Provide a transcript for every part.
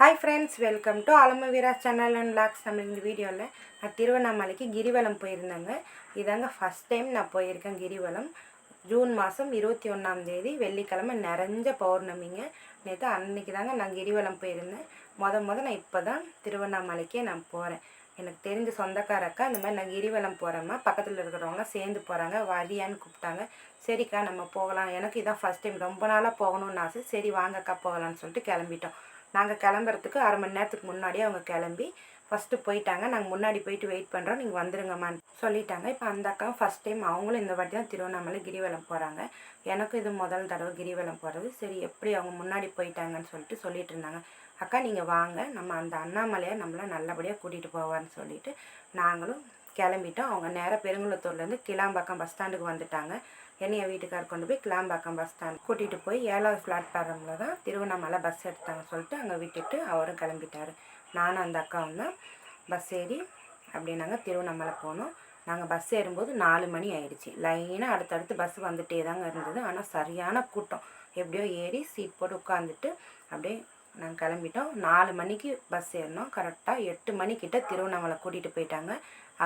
Hi friends welcome to ஆலம channel and blogs நம்ம இந்த வீடியோவில் நான் திருவண்ணாமலைக்கு கிரிவலம் போயிருந்தேங்க. இதாங்க ஃபஸ்ட் டைம் நான் போயிருக்கேன் கிரிவலம். ஜூன் மாதம் இருபத்தி ஒன்றாம் தேதி வெள்ளிக்கிழமை நிறைஞ்ச பௌர்ணமிங்க. நேற்று அன்னைக்கு தாங்க நான் கிரிவலம் போயிருந்தேன். மொத மொதல் நான் இப்போ தான் திருவண்ணாமலைக்கே நான் போகிறேன் எனக்கு தெரிஞ்ச சொந்தக்காரக்கா இந்த மாதிரி நான் கிரிவலம் போகிறேம்மா பக்கத்தில் இருக்கிறவங்க சேர்ந்து போகிறாங்க வரியான்னு கூப்பிட்டாங்க. சரிக்கா நம்ம போகலாம். எனக்கு இதான் ஃபஸ்ட் டைம் ரொம்ப நாளாக போகணும்னு ஆசை. சரி வாங்கக்கா போகலான்னு சொல்லிட்டு கிளம்பிட்டோம். நாங்கள் கிளம்புறதுக்கு அரை மணி நேரத்துக்கு முன்னாடியே அவங்க கிளம்பி ஃபஸ்ட்டு போயிட்டாங்க. நாங்கள் முன்னாடி போயிட்டு வெயிட் பண்ணுறோம் நீங்கள் வந்துருங்கம்மான்னு சொல்லிட்டாங்க. இப்போ அந்த அக்கா ஃபஸ்ட் டைம் அவங்களும் இந்த வாட்டி தான் திருவண்ணாமலை கிரிவலம் போகிறாங்க எனக்கும் இது முதல் தடவை கிரிவலம் போகிறது சரி எப்படி அவங்க முன்னாடி போயிட்டாங்கன்னு சொல்லிட்டு சொல்லிட்டு இருந்தாங்க. அக்கா நீங்கள் வாங்க. நம்ம அந்த அண்ணாமலையை நம்மளை நல்லபடியாக கூட்டிகிட்டு போவான்னு சொல்லிட்டு நாங்களும் கிளம்பிட்டோம். அவங்க நேராக பெருங்குளத்தூர்லேருந்து கிளாம்பாக்கம் பஸ் ஸ்டாண்டுக்கு வந்துட்டாங்க. என்னைய வீட்டுக்கார் கொண்டு போய் கிளாம்பாக்கம் பஸ் ஸ்டாண்ட் கூட்டிகிட்டு போய் ஏழாவது பிளாட்ஃபார்மில் தான் திருவண்ணாமலை பஸ் எடுத்தாங்க சொல்லிட்டு அங்கே விட்டுட்டு அவரும் கிளம்பிட்டாரு. நானும் அந்த அக்காவும் தான் பஸ் ஏறி அப்படி நாங்கள் திருவண்ணாமலை போனோம். நாங்கள் பஸ் ஏறும்போது நாலு மணி ஆயிடுச்சு. லைனாக அடுத்தடுத்து பஸ் வந்துட்டே தாங்க இருந்தது. ஆனால் சரியான கூட்டம். எப்படியோ ஏறி சீட் போட்டு உட்காந்துட்டு அப்படியே நாங்கள் கிளம்பிட்டோம். நாலு மணிக்கு பஸ் ஏறினோம். கரெக்டாக எட்டு மணிக்கிட்ட திருவண்ணாமலை கூட்டிகிட்டு போயிட்டாங்க.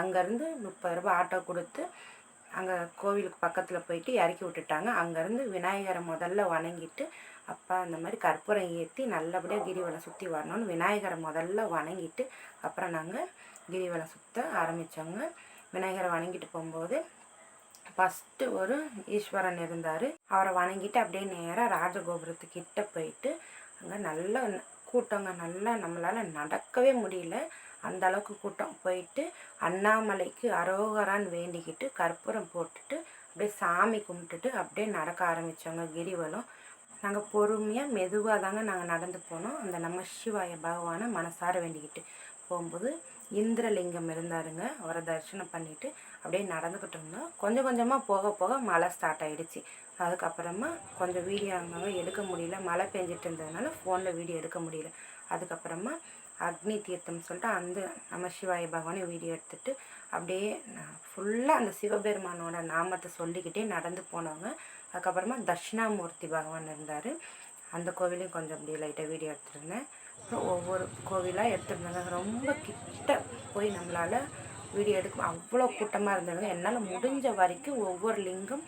அங்கேருந்து முப்பது ரூபாய் ஆட்டோ கொடுத்து அங்கே கோவிலுக்கு பக்கத்தில் போயிட்டு இறக்கி விட்டுட்டாங்க. அங்கேருந்து விநாயகரை முதல்ல வணங்கிட்டு அப்பா அந்த மாதிரி கற்பூரம் ஏற்றி நல்லபடியாக கிரிவலம் சுற்றி வரணும்னு விநாயகரை முதல்ல வணங்கிட்டு அப்புறம் நாங்கள் கிரிவலம் சுற்ற ஆரம்பித்தோங்க விநாயகரை வணங்கிட்டு போகும்போது ஃபஸ்ட்டு ஒரு ஈஸ்வரன் இருந்தார். அவரை வணங்கிட்டு அப்படியே நேராக ராஜகோபுரத்துக்கிட்ட போயிட்டு அங்கே நல்ல கூட்டங்க நல்லா நம்மளால் நடக்கவே முடியல. அந்த அளவுக்கு கூட்டம். போயிட்டு அண்ணாமலைக்கு அரோகரான்னு வேண்டிக்கிட்டு கற்பூரம் போட்டுட்டு அப்படியே சாமி கும்பிட்டுட்டு அப்படியே நடக்க ஆரம்பித்தோங்க கிரிவலம். நாங்கள் பொறுமையாக மெதுவாக தாங்க நாங்கள் நடந்து போனோம். அந்த நம்ம சிவாய பகவானை மனசார வேண்டிக்கிட்டு போகும்போது இந்திரலிங்கம் இருந்தாருங்க. அவரை தரிசனம் பண்ணிவிட்டு அப்படியே நடந்துக்கிட்டு இருந்தோம். கொஞ்சம் கொஞ்சமாக போக போக மழை ஸ்டார்ட் ஆகிடுச்சு அதுக்கப்புறமா கொஞ்சம் வீடியோ அங்கே எடுக்க முடியல. மழை பெஞ்சிட்டு இருந்ததுனால ஃபோனில் வீடியோ எடுக்க முடியல. அதுக்கப்புறமா அக்னி தீர்த்தம் சொல்லிட்டு அந்த நம்ம சிவாய பகவானை வீடியோ எடுத்துட்டு அப்படியே ஃபுல்லாக அந்த சிவபெருமானோட நாமத்தை சொல்லிக்கிட்டே நடந்து போனவங்க அதுக்கப்புறமா தட்சிணாமூர்த்தி பகவான் இருந்தார். அந்த கோவிலையும் கொஞ்சம் அப்படியே லைட்டாக வீடியோ எடுத்துருந்தேன் அப்புறம் ஒவ்வொரு கோவிலாக எடுத்துருந்தாங்க. ரொம்ப கிட்ட போய் நம்மளால் வீடியோ எடுக்க அவ்வளோ கூட்டமாக இருந்தாங்க என்னால் முடிஞ்ச வரைக்கும் ஒவ்வொரு லிங்கம்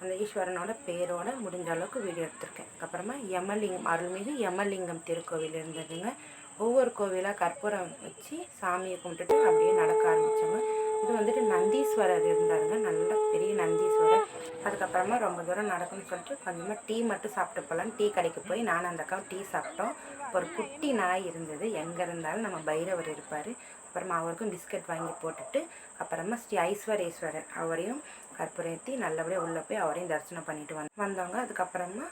அந்த ஈஸ்வரனோட பேரோட முடிஞ்ச அளவுக்கு வீடியோ எடுத்திருக்கேன். அதுக்கப்புறமா யமலிங்கம் அருள்மிகு யமலிங்கம் திருக்கோவில் இருந்ததுங்க. ஒவ்வொரு கோவிலாக கற்பூரம் வச்சு சாமியை கும்பிட்டுட்டு அப்படியே நடக்க ஆரம்பித்தோங்க இது வந்துட்டு நந்தீஸ்வரர் இருந்தாருங்க. நல்ல பெரிய நந்தீஸ்வரர். அதுக்கப்புறமா ரொம்ப தூரம் நடக்கும்னு சொல்லிட்டு கொஞ்சமாக டீ மட்டும் சாப்பிட்டு போகலான்னு டீ கடைக்கு போய் நானும் அந்த அக்காவும் டீ சாப்பிட்டோம். ஒரு குட்டி நாய் இருந்தது. எங்கே இருந்தாலும் நம்ம பைரவர் இருப்பார். அப்புறமா அவருக்கும் பிஸ்கட் வாங்கி போட்டுட்டு அப்புறமா ஸ்ரீ ஐஸ்வரேஸ்வரர் அவரையும் கற்பூரத்தி நல்லபடியாக உள்ளே போய் அவரையும் தரிசனம் பண்ணிட்டு வந்தோம் வந்தவங்க. அதுக்கப்புறமா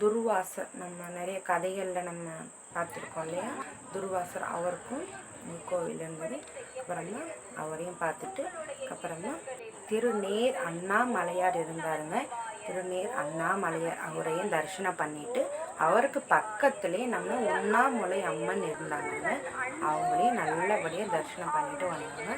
துர்வாசர் நம்ம நிறைய கதைகளில் நம்ம பார்த்துருக்கோம் இல்லையா? துர்வாசர் அவருக்கும் கோவில் இருந்தது. அப்புறமா அவரையும் பார்த்துட்டு அப்புறமா திருநீர் அண்ணாமலையார் இருந்தாருங்க. திருநீர் அண்ணாமலையார் அவரையும் தரிசனம் பண்ணிட்டு அவருக்கு பக்கத்துலேயே நம்ம உண்ணாமுலை அம்மன் இருந்தாங்க அவங்களையும் நல்லபடியாக தரிசனம் பண்ணிட்டு வந்தாங்க.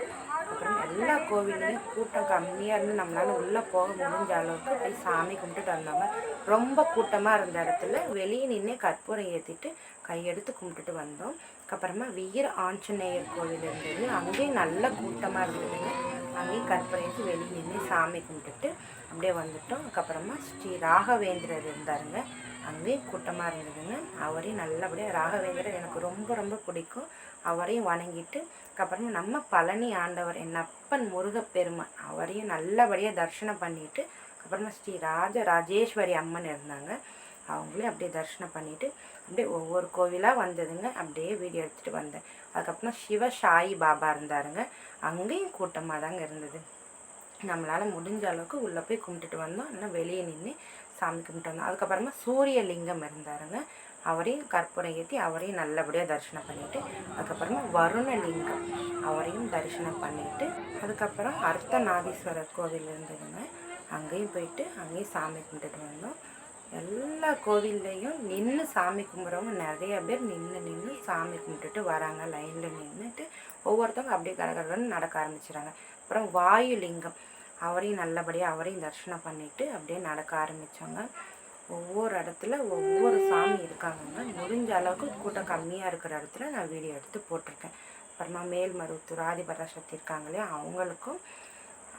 எல்லா கோவில்லையும் கூட்டம் கம்மியாக இருந்து நம்மளால் உள்ளே போக முடிஞ்ச அளவுக்கு போய் சாமி கும்பிட்டுட்டு வந்தாங்க ரொம்ப கூட்டமாக இருந்த இடத்துல வெளியே நின்று கற்பூரம் ஏற்றிட்டு கையெடுத்து கும்பிட்டுட்டு வந்தோம். அப்புறமா வீர ஆஞ்சநேயர் கோவில் இருந்தது. அங்கேயும் நல்ல கூட்டமாக இருந்ததுங்க. அங்கேயும் கற்பூரம் ஏற்றி வெளியே நின்று சாமி கும்பிட்டுட்டு அப்படியே வந்துட்டோம். அதுக்கப்புறமா ஸ்ரீ ராகவேந்திரர் இருந்தாருங்க. அங்கேயும் கூட்டமாக இருந்ததுங்க. அவரையும் நல்லபடியாக ராகவேந்திரர் எனக்கு ரொம்ப ரொம்ப பிடிக்கும். அவரையும் வணங்கிட்டு அப்புறமா நம்ம பழனி ஆண்டவர் என் அப்பன் முருகப்பெருமான் அவரையும் நல்லபடியாக தரிசனம் பண்ணிட்டு அப்புறமா ஸ்ரீ ராஜ ராஜேஸ்வரி அம்மன் இருந்தாங்க. அவங்களையும் அப்படியே தரிசனம் பண்ணிவிட்டு அப்படியே ஒவ்வொரு கோவிலாக வந்ததுங்க. அப்படியே வீடியோ எடுத்துகிட்டு வந்தேன். அதுக்கப்புறம் சிவ சாயி பாபா இருந்தாருங்க. அங்கேயும் கூட்டமாக தாங்க இருந்தது. நம்மளால் முடிஞ்ச அளவுக்கு உள்ளே போய் கும்பிட்டுட்டு வந்தோம். ஆனால் வெளியே நின்று சாமி கும்பிட்டு வந்தோம். அதுக்கப்புறமா சூரியலிங்கம் இருந்தாருங்க. அவரையும் கற்பூரம் ஏற்றி அவரையும் நல்லபடியாக தரிசனம் பண்ணிவிட்டு அதுக்கப்புறமா வருணலிங்கம் அவரையும் தரிசனம் பண்ணிவிட்டு அதுக்கப்புறம் அர்த்தநாதீஸ்வரர் கோவில் இருந்ததுங்க. அங்கேயும் போயிட்டு அங்கேயும் சாமி கும்பிட்டுட்டு வந்தோம். எல்லா கோவில்லையும் நின்று சாமி கும்பிட்றவங்க நிறைய பேர் நின்று நின்று சாமி கும்பிட்டுட்டு வராங்க. லைனில் நின்றுட்டு ஒவ்வொருத்தவங்க அப்படியே கடகடன்னு நடக்க ஆரம்பிச்சிடுறாங்க அப்புறம் வாயுலிங்கம். அவரையும் நல்லபடியாக அவரையும் தரிசனம் பண்ணிவிட்டு அப்படியே நடக்க ஆரம்பித்தாங்க ஒவ்வொரு இடத்துல ஒவ்வொரு சாமி இருக்காங்கங்க. முடிஞ்ச அளவுக்கு கூட்டம் கம்மியாக இருக்கிற இடத்துல நான் வீடியோ எடுத்து போட்டிருக்கேன். அப்புறமா மேல்மருவத்தூர் ஆதிபராசக்தி இருக்காங்க இல்லையா அவங்களுக்கும்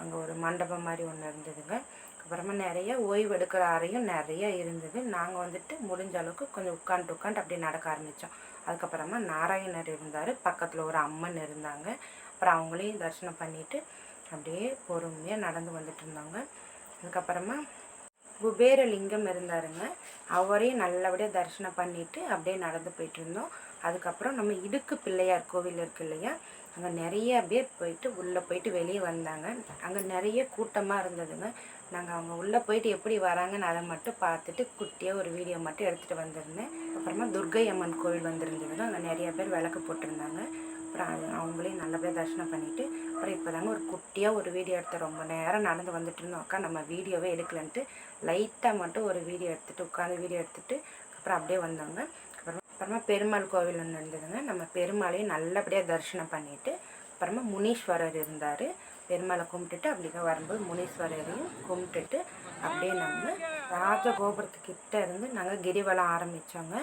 அங்கே ஒரு மண்டபம் மாதிரி ஒன்று இருந்ததுங்க. அப்புறமா நிறைய ஓய்வு எடுக்கிற அறையும் நிறைய இருந்தது. நாங்கள் வந்துட்டு முடிஞ்ச அளவுக்கு கொஞ்சம் உட்காந்து உட்காந்து அப்படியே நடக்க ஆரம்பித்தோம் அதுக்கப்புறமா நாராயணர் இருந்தார். பக்கத்தில் ஒரு அம்மன் இருந்தாங்க. அப்புறம் அவங்களையும் தரிசனம் பண்ணிவிட்டு அப்படியே பொறுமையாக நடந்து வந்துட்டு இருந்தாங்க. அதுக்கப்புறமா குபேரலிங்கம் இருந்தாருங்க. அவரையும் நல்லபடியாக தரிசனம் பண்ணிவிட்டு அப்படியே நடந்து போயிட்டு இருந்தோம். அதுக்கப்புறம் நம்ம இடுக்கு பிள்ளையார் கோவில் இருக்கு இல்லையா? அங்கே நிறைய பேர் போயிட்டு உள்ளே போயிட்டு வெளியே வந்தாங்க. அங்கே நிறைய கூட்டமாக இருந்ததுங்க. நாங்கள் அவங்க உள்ளே போயிட்டு எப்படி வராங்கன்னு அதை மட்டும் பார்த்துட்டு குட்டியாக ஒரு வீடியோ மட்டும் எடுத்துகிட்டு வந்திருந்தேன். அப்புறமா துர்கை அம்மன் கோவில் வந்திருந்ததுங்க. அங்கே நிறைய பேர் விளக்கு போட்டிருந்தாங்க. அப்புறம் அவங்களையும் நல்லபடியாக தரிசனம் பண்ணிவிட்டு அப்புறம் இப்போ தாங்க ஒரு குட்டியாக ஒரு வீடியோ எடுத்தேன். ரொம்ப நேரம் நடந்து வந்துட்டு இருந்தோம். அக்கா நம்ம வீடியோவே எடுக்கலன்ட்டு லைட்டாக மட்டும் ஒரு வீடியோ எடுத்துகிட்டு உட்காந்து வீடியோ எடுத்துகிட்டு அப்புறம் அப்படியே வந்தோங்க. அப்புறமா அப்புறமா பெருமாள் கோவில் ஒன்று இருந்ததுங்க. நம்ம பெருமாளையும் நல்லபடியாக தரிசனம் பண்ணிவிட்டு அப்புறமா முனீஸ்வரர் இருந்தார். பெருமாளை கும்பிட்டுட்டு அப்படிங்க வரும்போது முனீஸ்வரரையும் கும்பிட்டுட்டு அப்படியே நம்ம ராஜகோபுரத்துக்கிட்ட இருந்து நாங்கள் கிரிவலம் ஆரம்பித்தோங்க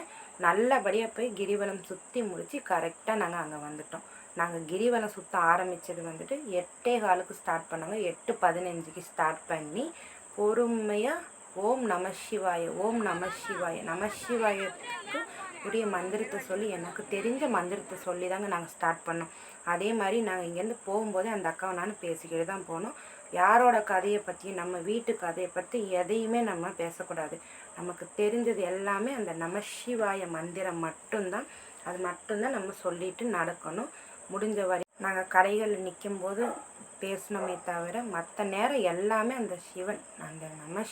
நல்லபடியாக போய் கிரிவலம் சுற்றி முடித்து கரெக்டாக நாங்கள் அங்கே வந்துட்டோம். நாங்கள் கிரிவலம் சுற்ற ஆரம்பித்தது வந்துட்டு எட்டே காலுக்கு ஸ்டார்ட் பண்ணாங்க. எட்டு பதினஞ்சுக்கு ஸ்டார்ட் பண்ணி பொறுமையாக ஓம் நம சிவாய ஓம் நம சிவாய நம சிவாயத்துக்கு உரிய மந்திரத்தை சொல்லி எனக்கு தெரிஞ்ச மந்திரத்தை சொல்லி தாங்க நாங்கள் ஸ்டார்ட் பண்ணோம். அதே மாதிரி நாங்கள் இங்கேருந்து போகும்போதே அந்த அக்காவை நான் பேசிக்கிட்டு தான் போனோம். யாரோட கதையை பற்றியும் நம்ம வீட்டு கதையை பற்றி எதையுமே நம்ம பேசக்கூடாது. நமக்கு தெரிஞ்சது எல்லாமே அந்த நம சிவாய மந்திரம் மட்டும்தான். அது மட்டும்தான் நம்ம சொல்லிட்டு நடக்கணும். முடிஞ்ச வரை நாங்கள் கடைகளில் நிற்கும்போது பேசணுமே தவிர மற்ற நேரம் எல்லாமே அந்த சிவன் அந்த நம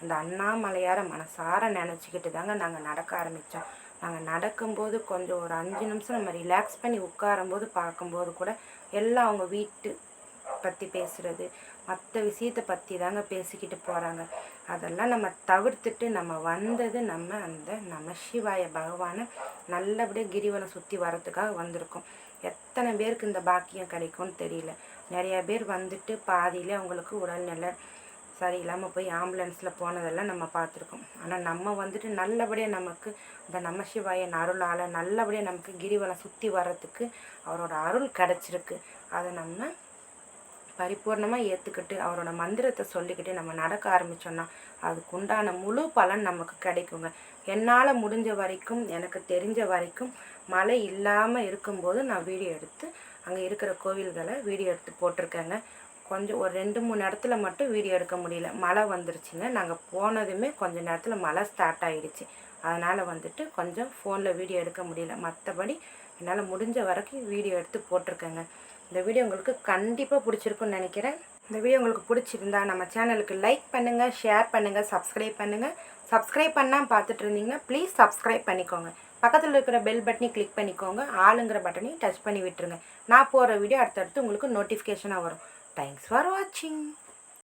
அந்த அண்ணாமலையார மனசார நினச்சிக்கிட்டு தாங்க நாங்கள் நடக்க ஆரம்பித்தோம் நாங்கள் நடக்கும்போது கொஞ்சம் ஒரு அஞ்சு நிமிஷம் நம்ம ரிலாக்ஸ் பண்ணி உட்காரும்போது பார்க்கும்போது கூட எல்லாம் அவங்க வீட்டு பற்றி பேசுகிறது மற்ற விஷயத்தை பற்றி தாங்க பேசிக்கிட்டு போகிறாங்க அதெல்லாம் நம்ம தவிர்த்துட்டு நம்ம வந்தது நம்ம அந்த நம்ம சிவாய பகவானை நல்லபடியாக கிரிவலம் சுற்றி வரத்துக்காக வந்திருக்கோம். எத்தனை பேருக்கு இந்த பாக்கியம் கிடைக்கும்னு தெரியல. நிறைய பேர் வந்துட்டு பாதியிலே அவங்களுக்கு உடல்நிலை சரியில்லாமல் போய் ஆம்புலன்ஸில் போனதெல்லாம் நம்ம பார்த்துருக்கோம். ஆனால் நம்ம வந்துட்டு நல்லபடியாக நமக்கு இந்த நமசிவாயன் அருளால் நல்லபடியாக நமக்கு கிரிவலம் சுற்றி வர்றதுக்கு அவரோட அருள் கிடச்சிருக்கு. அதை நம்ம பரிபூர்ணமாக ஏற்றுக்கிட்டு அவரோட மந்திரத்தை சொல்லிக்கிட்டு நம்ம நடக்க ஆரம்பித்தோன்னா அதுக்கு உண்டான முழு பலன் நமக்கு கிடைக்குங்க. என்னால் முடிஞ்ச வரைக்கும் எனக்கு தெரிஞ்ச வரைக்கும் மழை இல்லாமல் இருக்கும்போது நான் வீடியோ எடுத்து அங்கே இருக்கிற கோவில்களை வீடியோ எடுத்து போட்டிருக்கேங்க. கொஞ்சம் ஒரு ரெண்டு மூணு இடத்துல மட்டும் வீடியோ எடுக்க முடியல. மழை வந்துருச்சுங்க. நாங்கள் போனதுமே கொஞ்ச நேரத்தில் மழை ஸ்டார்ட் ஆகிடுச்சு அதனால் வந்துட்டு கொஞ்சம் ஃபோனில் வீடியோ எடுக்க முடியல. மற்றபடி என்னால் முடிஞ்ச வரைக்கும் வீடியோ எடுத்து போட்டிருக்கேங்க. இந்த வீடியோ உங்களுக்கு கண்டிப்பாக பிடிச்சிருக்குன்னு நினைக்கிறேன். இந்த வீடியோ உங்களுக்கு பிடிச்சிருந்தா நம்ம சேனலுக்கு லைக் பண்ணுங்கள் ஷேர் பண்ணுங்கள் சப்ஸ்கிரைப் பண்ணுங்கள் சப்ஸ்கிரைப் பண்ணால் பார்த்துட்டு இருந்தீங்கன்னா ப்ளீஸ் சப்ஸ்கிரைப் பண்ணிக்கோங்க. பக்கத்தில் இருக்கிற பெல் பட்டனையும் கிளிக் பண்ணிக்கோங்க. ஆளுங்கிற பட்டனையும் டச் பண்ணி விட்டுருங்க. நான் போகிற வீடியோ அடுத்தடுத்து உங்களுக்கு நோட்டிஃபிகேஷனாக வரும். தேங்க்ஸ் ஃபார் வாட்சிங்